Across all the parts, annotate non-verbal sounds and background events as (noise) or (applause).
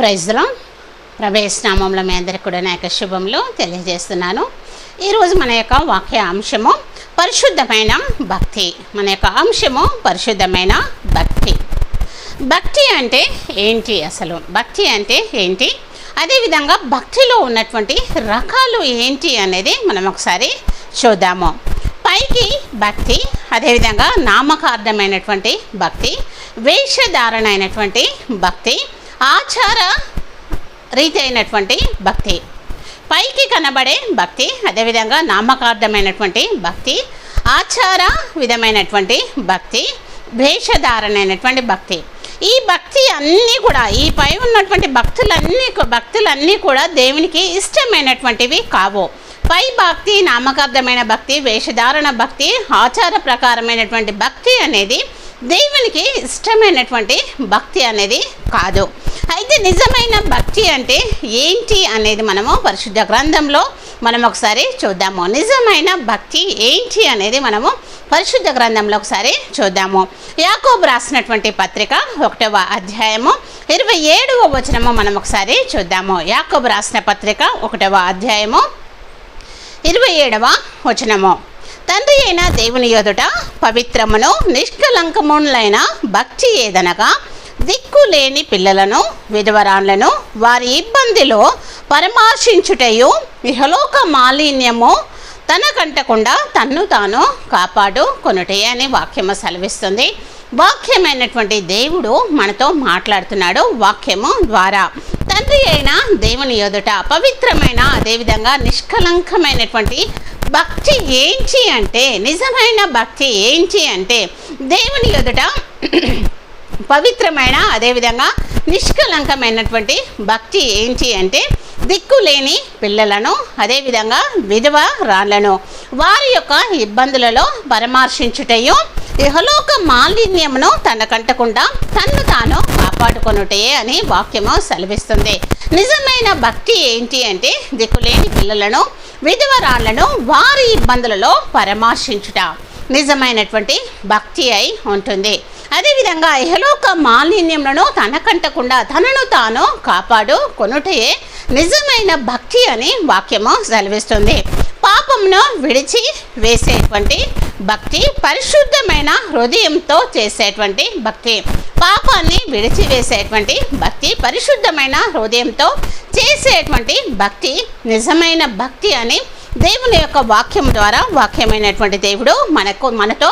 ప్రైజ్లో ప్రవేశనామంలో మీ అందరికీ కూడా నా యొక్క శుభములు తెలియజేస్తున్నాను. ఈరోజు మన యొక్క వాక్య అంశము పరిశుద్ధమైన భక్తి. మన యొక్క అంశము పరిశుద్ధమైన భక్తి. భక్తి అంటే ఏంటి అసలు? భక్తి అంటే ఏంటి? అదేవిధంగా భక్తిలో ఉన్నటువంటి రకాలు ఏంటి అనేది మనం ఒకసారి చూద్దాము. పైకి భక్తి అదేవిధంగా నామకార్థమైనటువంటి భక్తి వేషధారణ అయినటువంటి భక్తి ఆచార రీతి అయినటువంటి భక్తి. పైకి కనబడే భక్తి అదేవిధంగా నామకార్థమైనటువంటి భక్తి ఆచార విధమైనటువంటి భక్తి వేషధారణైనటువంటి భక్తి. ఈ భక్తి అన్నీ కూడా ఈ పై ఉన్నటువంటి భక్తులన్నీ భక్తులన్నీ కూడా దేవునికి ఇష్టమైనటువంటివి కావు. పై భక్తి నామకార్థమైన భక్తి వేషధారణ భక్తి ఆచార ప్రకారమైనటువంటి భక్తి అనేది దేవునికి ఇష్టమైనటువంటి భక్తి అనేది కాదు. అయితే నిజమైన భక్తి అంటే ఏంటి అనేది మనము పరిశుద్ధ గ్రంథంలో మనం ఒకసారి చూద్దాము. నిజమైన భక్తి ఏంటి అనేది మనము పరిశుద్ధ గ్రంథంలో ఒకసారి చూద్దాము. యాకోబు రాసినటువంటి పత్రిక ఒకటవ అధ్యాయము ఇరవై ఏడవ వచనము మనం ఒకసారి చూద్దాము. యాకోబు రాసిన పత్రిక ఒకటవ అధ్యాయము ఇరవై ఏడవ వచనము. తండ్రి అయిన దేవుని ఎదుట పవిత్రమును నిష్కలంకములైన భక్తి ఏదనగా దిక్కులేని పిల్లలను విధవరాన్లను వారి ఇబ్బందిలో పరామర్శించుటయు ఇహలోక మాలిన్యము తనకంటకుండా తన్ను తాను కాపాడు కొనుటే అని వాక్యము సెలవిస్తుంది. వాక్యమైనటువంటి దేవుడు మనతో మాట్లాడుతున్నాడు వాక్యము ద్వారా. తండ్రి అయిన దేవుని ఎదుట పవిత్రమైన అదేవిధంగా నిష్కలంకమైనటువంటి భక్తి ఏంటి అంటే నిజమైన భక్తి ఏంటి అంటే దేవుని ఎదుట (clears throat) పవిత్రమైన అదేవిధంగా నిష్కలంకమైనటువంటి భక్తి ఏంటి అంటే దిక్కులేని పిల్లలను అదేవిధంగా విధవ రాళ్ళను వారి యొక్క ఇబ్బందులలో పరామర్శించుటయు ఇహలోక మాలిన్యమును తనకంటకుండా తన్ను తాను కాపాడుకొనుటే అని వాక్యము సెలవిస్తుంది. నిజమైన భక్తి ఏంటి అంటే దిక్కులేని పిల్లలను విధవరాళ్ళను వారి ఇబ్బందులలో పరామర్శించుట. నిజమైనటువంటి భక్తి అయి ఉంటుంది. అదేవిధంగా ఇహలోక మాలిన్యములను తనకంటకుండా తనను తాను కాపాడు కొనుటయే నిజమైన భక్తి అని వాక్యము సెలవిస్తుంది. పాపంను విడిచి వేసేటువంటి భక్తి పరిశుద్ధమైన హృదయంతో చేసేటువంటి భక్తి. పాపాన్ని విడిచివేసేటువంటి భక్తి పరిశుద్ధమైన హృదయంతో చేసేటువంటి భక్తి నిజమైన భక్తి అని దేవుని యొక్క వాక్యం ద్వారా వాక్యమైనటువంటి దేవుడు మనకు మనతో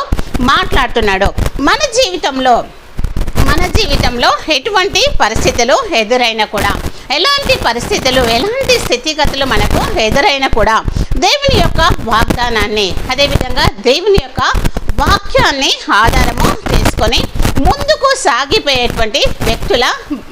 మాట్లాడుతున్నాడు. మన జీవితంలో మన జీవితంలో ఎటువంటి పరిస్థితులు ఎదురైనా కూడా ఎలాంటి పరిస్థితులు ఎలాంటి స్థితిగతులు మనకు ఎదురైనా కూడా దేవుని యొక్క వాగ్దానాన్ని అదేవిధంగా దేవుని యొక్క వాక్యాన్ని ఆధారము చేసుకొని ముందుకు సాగిపోయేటువంటి వ్యక్తుల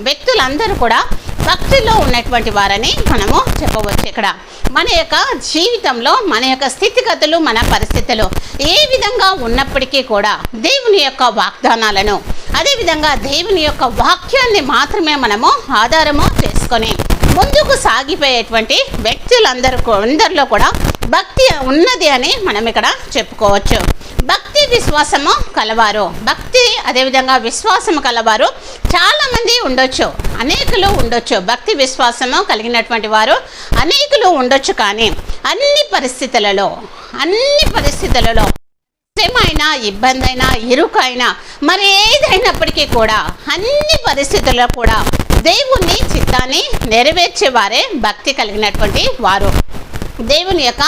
వ్యక్తులందరూ కూడా భక్తిలో ఉన్నటువంటి వారని మనము చెప్పవచ్చు ఇక్కడ. మన యొక్క జీవితంలో మన యొక్క స్థితిగతులు మన పరిస్థితులు ఏ విధంగా ఉన్నప్పటికీ కూడా దేవుని యొక్క వాగ్దానాలను అదేవిధంగా దేవుని యొక్క వాక్యాన్ని మాత్రమే మనము ఆధారము చేసుకొని ముందుకు సాగిపోయేటువంటి వ్యక్తులందరూ అందరిలో కూడా భక్తి ఉన్నది అని మనం ఇక్కడ చెప్పుకోవచ్చు. భక్తి విశ్వాసము కలవారు. భక్తి అదేవిధంగా విశ్వాసము కలవారు చాలామంది ఉండొచ్చు. అనేకులు ఉండొచ్చు. భక్తి విశ్వాసము కలిగినటువంటి వారు అనేకులు ఉండొచ్చు కానీ అన్ని పరిస్థితులలో అన్ని పరిస్థితులలో శ్రమైన ఇబ్బంది అయినా ఇరుకైనా మరి ఏదైనప్పటికీ కూడా అన్ని పరిస్థితుల్లో కూడా దేవుని చిత్తాన్ని నెరవేర్చేవారే భక్తి కలిగినటువంటి వారు. దేవుని యొక్క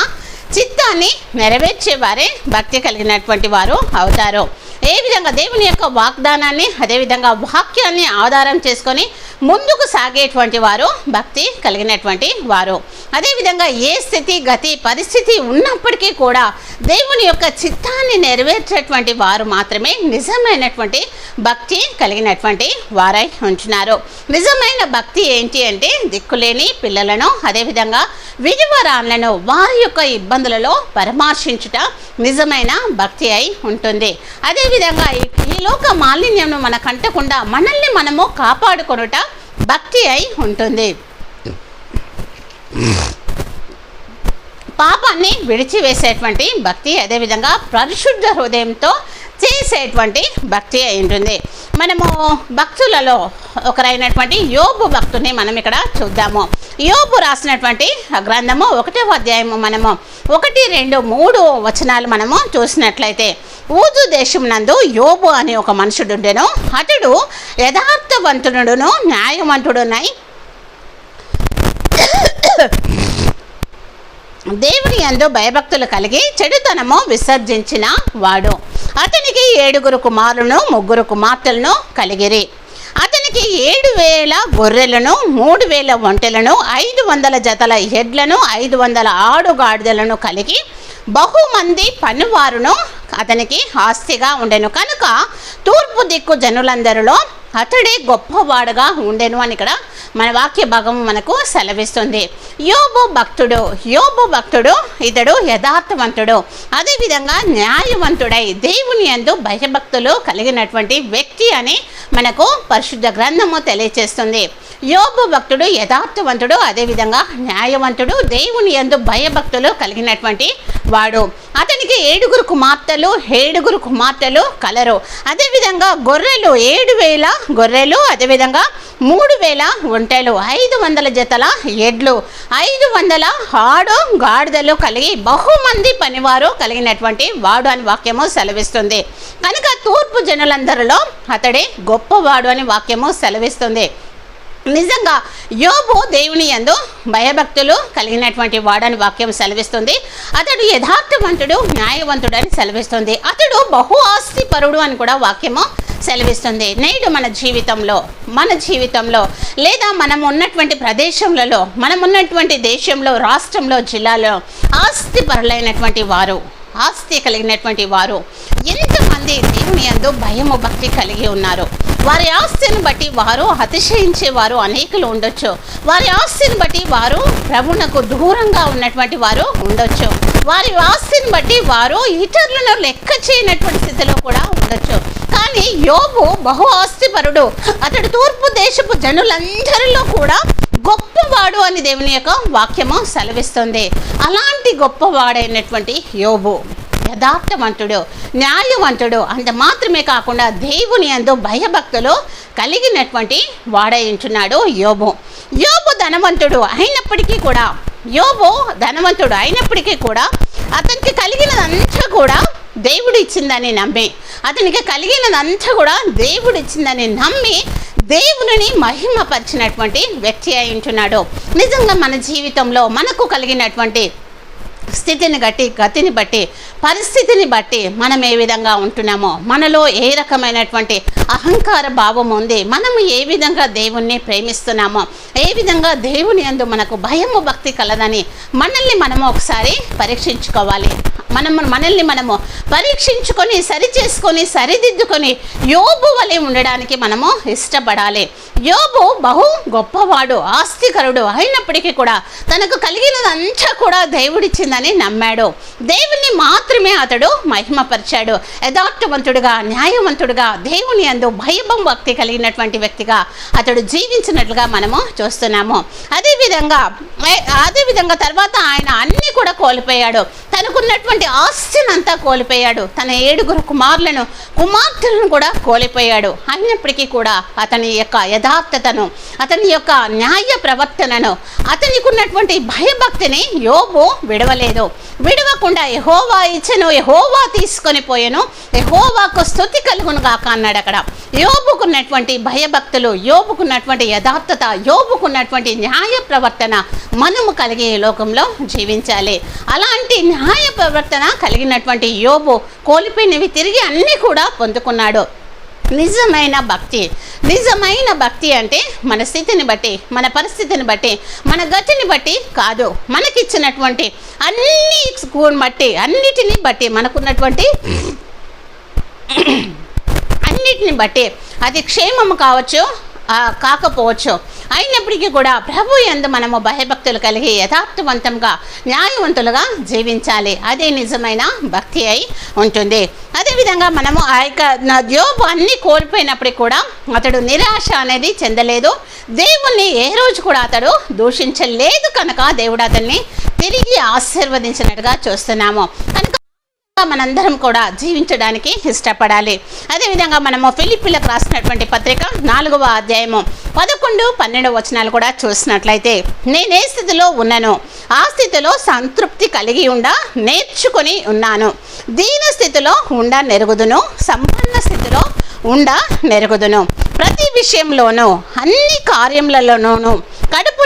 చిత్తాన్ని నెరవేర్చేవారే భక్తి కలిగినటువంటి వారు అవుతారు. ఏ విధంగా దేవుని యొక్క వాగ్దానాన్ని అదేవిధంగా వాక్యాన్ని ఆధారం చేసుకొని ముందుకు సాగేటువంటి వారు భక్తి కలిగినటువంటి వారు. అదేవిధంగా ఏ స్థితి గతి పరిస్థితి ఉన్నప్పటికీ కూడా దేవుని యొక్క చిత్తాన్ని నెరవేర్చేటువంటి వారు మాత్రమే నిజమైనటువంటి భక్తి కలిగినటువంటి వారై ఉంటున్నారు. నిజమైన భక్తి ఏంటి అంటే దిక్కులేని పిల్లలను అదేవిధంగా విధవరాలను వారి యొక్క ఇబ్బందులలో పరామర్శించుట నిజమైన భక్తి అయి ఉంటుంది. అదేవిధంగా లోక మాలిన్యమును మన కంటకుండా మనల్ని మనము కాపాడుకొనుట భక్తి అయి ఉంటుంది. పాపాన్ని విడిచివేసేటువంటి భక్తి అదేవిధంగా పరిశుద్ధ హృదయంతో చేసేటువంటి భక్తి అయి ఉంటుంది. మనము భక్తులలో ఒకరైనటువంటి యోబు భక్తుని మనం ఇక్కడ చూద్దాము. యోబు రాసినటువంటి గ్రంథము ఒకటో అధ్యాయము మనము ఒకటి రెండు మూడు వచనాలు మనము చూసినట్లయితే ఊదు దేశం నందు యోబు అనే ఒక మనుషుడుండెను. అతడు యథార్థవంతుడును న్యాయవంతుడునై దేవుని యందు భయభక్తులు కలిగి చెడుతనము విసర్జించిన వాడు. అతనికి ఏడుగురు కుమారులను ముగ్గురు కుమార్తెలను కలిగిరి. అతనికి ఏడు వేల గొర్రెలను మూడు వేల ఒంటెలను ఐదు వందల జతల ఎడ్లను ఐదు వందల ఆడుగాడిదలను కలిగి బహుమంది పనివారును అతనికి ఆస్తిగా ఉండెను. కనుక తూర్పు దిక్కు జనులందరిలో అతడే గొప్పవాడుగా ఉండెను అని ఇక్కడ మన వాక్య భాగం మనకు సెలవిస్తుంది. యోబు భక్తుడు యోబు భక్తుడు ఇతడు యథార్థవంతుడు. అదేవిధంగా న్యాయవంతుడై దేవుని యందు భయభక్తులు కలిగినటువంటి వ్యక్తి అని మనకు పరిశుద్ధ గ్రంథము తెలియచేస్తుంది. యోబు భక్తుడు యథార్థవంతుడు అదేవిధంగా న్యాయవంతుడు దేవుని యందు భయభక్తులు కలిగినటువంటి వాడు. అతనికి ఏడుగురు కుమార్తెలు ఏడుగురు కుమార్తెలు కలరు. అదేవిధంగా గొర్రెలు ఏడు వేల గొర్రెలు అదేవిధంగా మూడు వేల ఒంటెలు ఐదు వందల జతల ఎడ్లు ఐదు వందల ఆడు గాడిదలు కలిగి బహుమంది పనివారు కలిగినటువంటి వాడు అని వాక్యము సెలవిస్తుంది. కనుక తూర్పు జనులందరిలో అతడే గొప్పవాడు అని వాక్యము సెలవిస్తుంది. నిజంగా యోబు దేవుని యందు భయభక్తులు కలిగినటువంటి వాడని వాక్యం సెలవిస్తుంది. అతడు యథార్థవంతుడు న్యాయవంతుడు అని సెలవిస్తుంది. అతడు బహు ఆస్తి పరుడు అని కూడా వాక్యము సెలవిస్తుంది. నేడు మన జీవితంలో మన జీవితంలో లేదా మనం ఉన్నటువంటి ప్రదేశంలో మనం ఉన్నటువంటి దేశంలో రాష్ట్రంలో జిల్లాలో ఆస్తి పరులైనటువంటి వారు ఆస్తి కలిగినటువంటి వారు ఎంతమంది దేవుని యందు భయము భక్తి కలిగి ఉన్నారు. వారి ఆస్తిని బట్టి వారు అతిశయించే వారు అనేకులు ఉండొచ్చు. వారి ఆస్తిని బట్టి వారు ప్రభునకు దూరంగా ఉన్నటువంటి వారు ఉండొచ్చు. వారి ఆస్తిని బట్టి వారు ఇతరులను లెక్క చేయనటువంటి స్థితిలో కూడా ఉండొచ్చు. కానీ యోబు బహు ఆస్తిపరుడు. అతడు తూర్పు దేశపు జనులందరిలో కూడా గొప్పవాడు అని దేవుని యొక్క వాక్యము సెలవిస్తుంది. అలాంటి గొప్పవాడైనటువంటి యోబు యథార్థవంతుడు న్యాయవంతుడు అంత మాత్రమే కాకుండా దేవుని అందు భయభక్తులు కలిగినటువంటి వాడయించున్నాడు యోబు. యోబు ధనవంతుడు అయినప్పటికీ కూడా యోబు ధనవంతుడు అయినప్పటికీ కూడా అతనికి కలిగినదంతా కూడా దేవుడు ఇచ్చిందని నమ్మి అతనికి కలిగినదంతా కూడా దేవుడు ఇచ్చిందని నమ్మి దేవుని మహిమపరిచినటువంటి వ్యక్తి అయి ఉంటున్నాడు. నిజంగా మన జీవితంలో మనకు కలిగినటువంటి స్థితిని బట్టి గతిని బట్టి పరిస్థితిని బట్టి మనం ఏ విధంగా ఉంటున్నామో మనలో ఏ రకమైనటువంటి అహంకార భావం ఉంది మనము ఏ విధంగా దేవుణ్ణి ప్రేమిస్తున్నామో ఏ విధంగా దేవుని యందు మనకు భయము భక్తి కలదని మనల్ని మనము ఒకసారి పరీక్షించుకోవాలి. మనం మనల్ని మనము పరీక్షించుకొని సరి చేసుకొని సరిదిద్దుకొని యోబు వలె ఉండడానికి మనము ఇష్టపడాలి. యోబు బహు గొప్పవాడు ఆస్తికరుడు అయినప్పటికీ కూడా తనకు కలిగినదంతా కూడా దేవుడిచ్చిందని నమ్మాడు. దేవుణ్ణి మాత్రం మాత్రమే అతడు మహిమపరిచాడు. యథార్థవంతుడుగా న్యాయవంతుడుగా దేవుని అందు భయభం భక్తి కలిగినటువంటి వ్యక్తిగా అతడు జీవించినట్లుగా మనము చూస్తున్నాము. అదేవిధంగా అదేవిధంగా తర్వాత ఆయన అన్నీ కూడా కోల్పోయాడు. తనకున్నటువంటి ఆస్తిని అంతా కోల్పోయాడు. తన ఏడుగురు కుమారులను కుమార్తెలను కూడా కోల్పోయాడు. అయినప్పటికీ కూడా అతని యొక్క యథార్థతను అతని యొక్క న్యాయ ప్రవర్తనను అతనికి ఉన్నటువంటి భయభక్తిని యోబు విడవలేదు. విడవకుండా యహోవా ఇచ్చను యహోవా తీసుకొని పోయాను యహోవాకు స్థుతి కలుగును గాక అన్నాడు అక్కడ. యోబుకున్నటువంటి భయభక్తులు యోబుకున్నటువంటి యథార్థత యోబుకున్నటువంటి న్యాయ ప్రవర్తన మనము కలిగే లోకంలో జీవించాలి. అలాంటి న్యాయ ప్రవర్తన కలిగినటువంటి యోబు కోల్పోయినవి తిరిగి అన్నీ కూడా పొందుకున్నాడు. నిజమైన భక్తి. నిజమైన భక్తి అంటే మన స్థితిని బట్టి మన పరిస్థితిని బట్టి మన గతిని బట్టి కాదు. మనకిచ్చినటువంటి అన్ని బట్టి అన్నిటిని బట్టి మనకున్నటువంటి అన్నిటిని బట్టి అది క్షేమము కావచ్చు కాకపోవచ్చు అయినప్పటికీ కూడా ప్రభు ఎందు మనము భయభక్తులు కలిగి యథార్థవంతంగా న్యాయవంతులుగా జీవించాలి. అదే నిజమైన భక్తి అయి ఉంటుంది. అదేవిధంగా మనము ఆ యొక్క నా యోబు అన్ని కోల్పోయినప్పటికీ కూడా అతడు నిరాశ అనేది చెందలేదు. దేవుణ్ణి ఏ రోజు కూడా అతడు దూషించలేదు కనుక దేవుడు అతన్ని తిరిగి ఆశీర్వదించినట్టుగా చూస్తున్నాము. కనుక మనందరం కూడా జీవించడానికి ఇష్టపడాలి. అదేవిధంగా మనము ఫిలిపిలకు రాసినటువంటి పత్రిక నాలుగవ అధ్యాయము పదకొండు పన్నెండు వచనాలు కూడా చూసినట్లయితే నేనే స్థితిలో ఉన్నాను ఆ స్థితిలో సంతృప్తి కలిగి ఉండ నేర్చుకొని ఉన్నాను. దీన స్థితిలో ఉండ నెరుగుదును సంపన్న స్థితిలో ఉండ నెరుగుదును. ప్రతి విషయంలోనూ అన్ని కార్యములలోనూ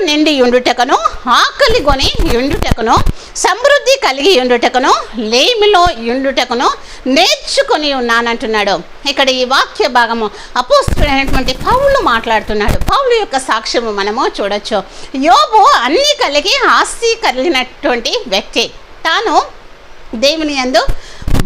నిండి ఉండుటకును ఆకలి కొని ఉండుటకును సమృద్ధి కలిగి ఉండుటకును లేమిలో ఉండుటకును నేర్చుకొని ఉన్నానంటున్నాడు. ఇక్కడ ఈ వాక్య భాగము అపోస్తుడైనటువంటి పౌలు మాట్లాడుతున్నాడు. పౌలు యొక్క సాక్ష్యము మనము చూడొచ్చు. యోబు అన్ని కలిగి ఆస్తి కలిగినటువంటి వ్యక్తి. తాను దేవుని యందు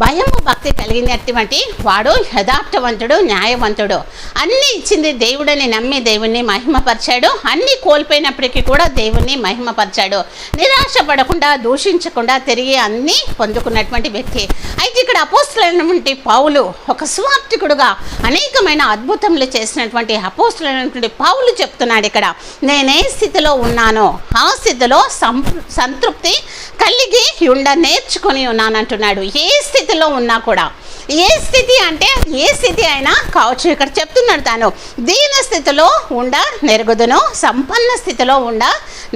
భయము భక్తి కలిగినటువంటి వాడు యథార్థవంతుడు న్యాయవంతుడు. అన్నీ ఇచ్చింది దేవుడని నమ్మి దేవుణ్ణి మహిమపరిచాడు. అన్నీ కోల్పోయినప్పటికీ కూడా దేవుణ్ణి మహిమపరిచాడు. నిరాశ పడకుండా దూషించకుండా తిరిగి అన్నీ పొందుకున్నటువంటి వ్యక్తి. అయితే ఇక్కడ అపోస్తులైనటువంటి పౌలు ఒక స్వార్థికుడుగా అనేకమైన అద్భుతములు చేసినటువంటి అపోస్తులైనటువంటి పౌలు చెప్తున్నాడు ఇక్కడ. నేనే స్థితిలో ఉన్నానో. ఆ స్థితిలో సంతృప్తి కలిగి ఉండ నేర్చుకొని ఉన్నానంటున్నాడు ఏ స్థితి స్థితిలో ఉన్నా కూడా ఏ స్థితి అంటే ఏ స్థితి అయినా కావచ్చు. ఇక్కడ చెప్తున్నాడు తాను దీన స్థితిలో ఉండ నెరుగుదును సంపన్న స్థితిలో ఉండ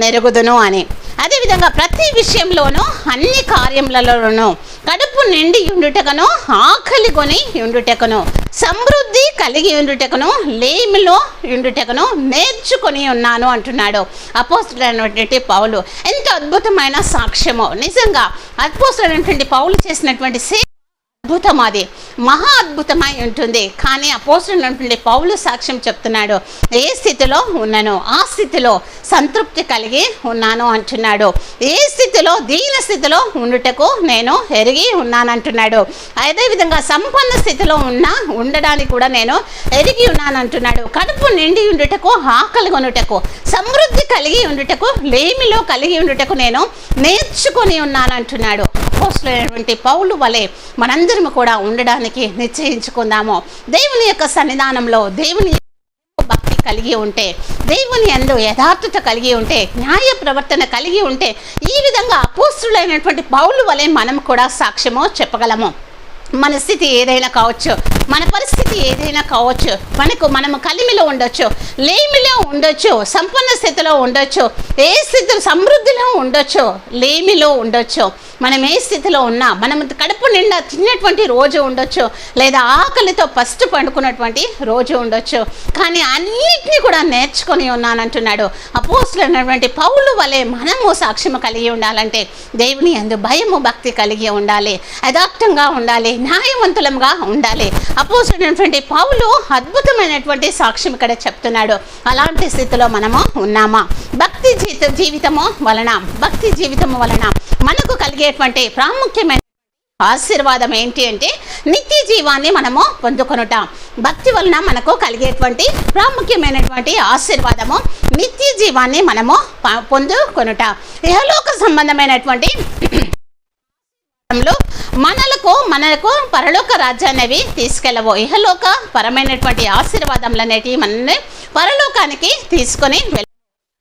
నెరుగుదును అని. అదేవిధంగా ప్రతి విషయంలోనూ అన్ని కార్యములలోనూ కడుపు నిండి ఉండుటకను ఆకలి కొని ఉండుటకను సమృద్ధి కలిగి ఉండుటకను లేమిలో ఉండుటకను నేర్చుకొని ఉన్నాను అంటున్నాడు అపోస్తుడైనటువంటి పౌలు. ఎంత అద్భుతమైన సాక్ష్యము. నిజంగా అపోస్తుడైనటువంటి పౌలు చేసినటువంటి సే అద్భుతం అది మహా అద్భుతమై ఉంటుంది. కానీ అపోస్తున్నటువంటి పౌలు సాక్ష్యం చెప్తున్నాడు ఏ స్థితిలో ఉన్నాను? ఆ స్థితిలో సంతృప్తి కలిగి ఉన్నాను అంటున్నాడు. ఏ స్థితిలో దీన స్థితిలో ఉండుటకు నేను ఎరిగి ఉన్నానంటున్నాడు. అదేవిధంగా సంపన్న స్థితిలో ఉన్న ఉండడానికి కూడా నేను ఎరిగి ఉన్నాను అంటున్నాడు కడుపు నిండి ఉండుటకు ఆకలి కొనుటకు సమృద్ధి కలిగి ఉండుటకు లేమిలో కలిగి ఉండుటకు నేను నేర్చుకొని ఉన్నాను అంటున్నాడు పౌలు వలె మనందరూ కూడా ఉండడానికి నిశ్చయించుకుందాము. దేవుని యొక్క సన్నిధానంలో దేవుని భక్తి కలిగి ఉంటే దేవుని ఎందు యథార్థత కలిగి ఉంటే న్యాయ ప్రవర్తన కలిగి ఉంటే ఈ విధంగా అపోస్తులైనటువంటి పౌలు వలె మనం కూడా సాక్ష్యమో చెప్పగలము. మన స్థితి ఏదైనా కావచ్చు. మన పరిస్థితి ఏదైనా కావచ్చు మనకు మనము కలిమిలో ఉండొచ్చు లేమిలో ఉండొచ్చు సంపన్న స్థితిలో ఉండొచ్చు ఏ స్థితిలో సమృద్ధిలో ఉండొచ్చు లేమిలో ఉండొచ్చు మనం ఏ స్థితిలో ఉన్నా మనం కడుపు నిండా తిన్నటువంటి రోజు ఉండొచ్చు లేదా ఆకలితో ఫస్ట్ పండుకున్నటువంటి రోజు ఉండొచ్చు. కానీ అన్నిటినీ కూడా నేర్చుకొని ఉన్నానంటున్నాడు. అపోసులైనటువంటి పౌలు వలె మనము సాక్ష్యము కలిగి ఉండాలంటే దేవుని అందు భయము భక్తి కలిగి ఉండాలి యథార్థంగా ఉండాలి న్యాయవంతులంగా ఉండాలి. అపోసుడైనటువంటి పౌలు అద్భుతమైనటువంటి సాక్ష్యం ఇక్కడ చెప్తున్నాడు. అలాంటి స్థితిలో మనము ఉన్నామా? భక్తి జీవిత జీవితము వలన భక్తి జీవితము వలన మనకు కలిగేటువంటి ప్రాముఖ్యమైన ఆశీర్వాదం ఏంటి అంటే నిత్య జీవాన్ని మనము పొందుకొనుట. భక్తి వలన మనకు కలిగేటువంటి ప్రాముఖ్యమైనటువంటి ఆశీర్వాదము నిత్య జీవాన్ని మనము ప- పొందుకొనుట. ఇహలోక సంబంధమైనటువంటి మనలకు మనకు పరలోక రాజ్యాన్నవి తీసుకెళ్ళవు ఇహలోక పరమైనటువంటి ఆశీర్వాదములు అనేటివి మనల్ని పరలోకానికి తీసుకొని వెళ్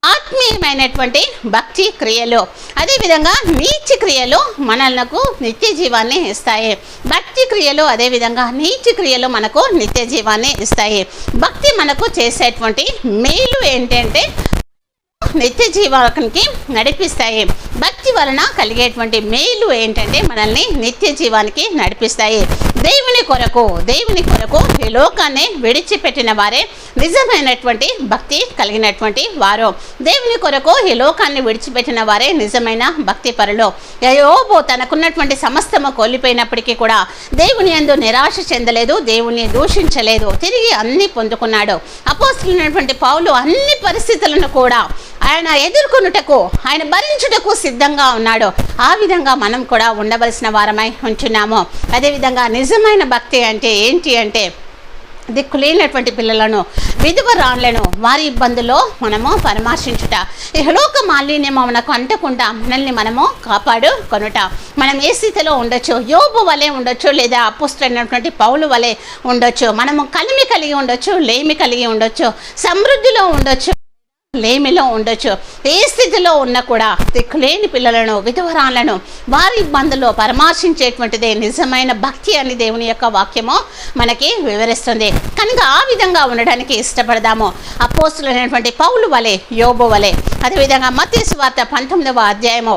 ఆత్మీయమైనటువంటి భక్తి క్రియలు. అదేవిధంగా నీచి క్రియలు మనలకు నిత్య జీవాన్ని ఇస్తాయి. భక్తి క్రియలు అదేవిధంగా నీచి క్రియలు మనకు నిత్య జీవాన్ని ఇస్తాయి. భక్తి మనకు చేసేటువంటి మేలు ఏంటంటే నిత్య జీవానికి నడిపిస్తాయి. భక్తి వలన కలిగేటువంటి మేలు ఏంటంటే మనల్ని నిత్య జీవానికి నడిపిస్తాయి. దేవుని కొరకు దేవుని కొరకు ఈ లోకాన్ని విడిచిపెట్టిన వారే నిజమైనటువంటి భక్తి కలిగినటువంటి వారు దేవుని కొరకు ఈ లోకాన్ని విడిచిపెట్టిన వారే నిజమైన భక్తి పరులు. యోబు తనకున్నటువంటి సమస్తము కోల్పోయినప్పటికీ కూడా దేవుని ఎందు నిరాశ చెందలేదు దేవుని దూషించలేదు తిరిగి అన్ని పొందుకున్నాడు. అపోస్తున్నటువంటి పావులు అన్ని పరిస్థితులను కూడా ఆయన ఎదుర్కొనుటకు ఆయన భరించుటకు సిద్ధంగా ఉన్నాడు. ఆ విధంగా మనం కూడా ఉండవలసిన వారమై ఉంటున్నాము. అదేవిధంగా నిజమైన భక్తి అంటే ఏంటి అంటే దిక్కులేనటువంటి పిల్లలను విధవరాళ్ళను వారి ఇబ్బందుల్లో మనము పరామర్శించుట. ఇహలోక మాలిన్యము మనకు అంటకుండా మనల్ని మనము కాపాడు కొనుట మనం ఏ స్థితిలో ఉండొచ్చు? యోబు వలె ఉండొచ్చు లేదా అపుష్టైనటువంటి పౌలు వలె ఉండొచ్చు? మనము కలిమి కలిగి ఉండొచ్చు లేమి కలిగి ఉండొచ్చు? సమృద్ధిలో ఉండొచ్చు? లేమిలో ఉండొచ్చు. ఏ స్థితిలో ఉన్నా కూడా దిక్కులేని పిల్లలను విధవరాలను వారి ఇబ్బందుల్లో పరామర్శించేటువంటిదే నిజమైన భక్తి అని దేవుని యొక్క వాక్యము మనకి వివరిస్తుంది. కనుక ఆ విధంగా ఉండడానికి ఇష్టపడదాము. అపోస్తులైనటువంటి పౌలు వలె యోబు వలె. అదేవిధంగా మత్స్సు వార్త పంతొమ్మిదవ అధ్యాయము.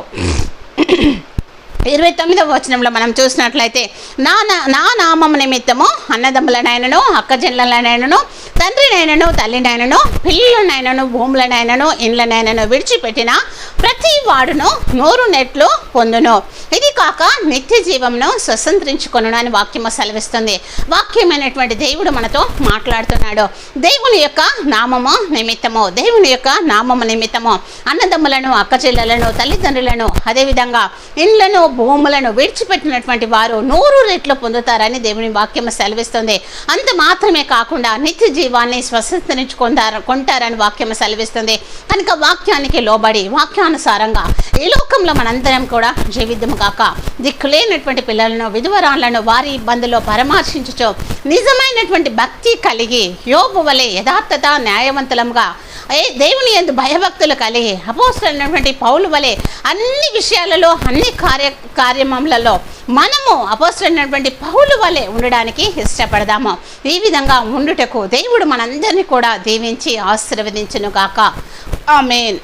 ఇరవై తొమ్మిదవ వచనంలో మనం చూసినట్లయితే నా నా- నామం నిమిత్తము అన్నదమ్ములనైనను అక్కజనులనైనను తండ్రినైనను తల్లినైనను పిల్లలనైనను భూములనైనను ఇండ్లనైనను విడిచిపెట్టిన ప్రతి వాడును నూరు నెట్లు పొందును. ఇది కాక నిత్య జీవంను స్వతంత్రించుకొను అని వాక్యము సెలవిస్తుంది. వాక్యమైనటువంటి దేవుడు మనతో మాట్లాడుతున్నాడు. దేవుని యొక్క నామము నిమిత్తము దేవుని యొక్క నామము నిమిత్తము. అన్నదమ్ములను అక్కచెల్లెలను తల్లిదండ్రులను అదేవిధంగా ఇండ్లను భూములను విడిచిపెట్టినటువంటి వారు నూరు రెట్లు పొందుతారని దేవుని వాక్యము సెలవిస్తుంది. అంత మాత్రమే కాకుండా నిత్య జీవాన్ని స్వతంత్రించుకుంటారు కొంటారని వాక్యము సెలవిస్తుంది. కనుక వాక్యానికి లోబడి వాక్యానుసారంగా ఈ లోకంలో మనందరం కూడా జీవితము కాక దిక్కులేనటువంటి పిల్లలను విధువరాళ్ళను వారి ఇబ్బందుల్లో పరామర్శించుచో నిజమైనటువంటి భక్తి కలిగి యోబు వలె యథార్థత న్యాయవంతులంగా ఏ దేవుని ఎందు భయభక్తులు కలిగి అపోస్తులైనటువంటి పౌలు వలె అన్ని విషయాలలో అన్ని కార్య కార్యమంలలో మనము అపోస్తులైనటువంటి పౌలు వలె ఉండడానికి ఇష్టపడదాము. ఈ విధంగా ఉండుటకు దేవుడు మనందరినీ కూడా దీవించి ఆశీర్వదించును గాక ఆమెన్.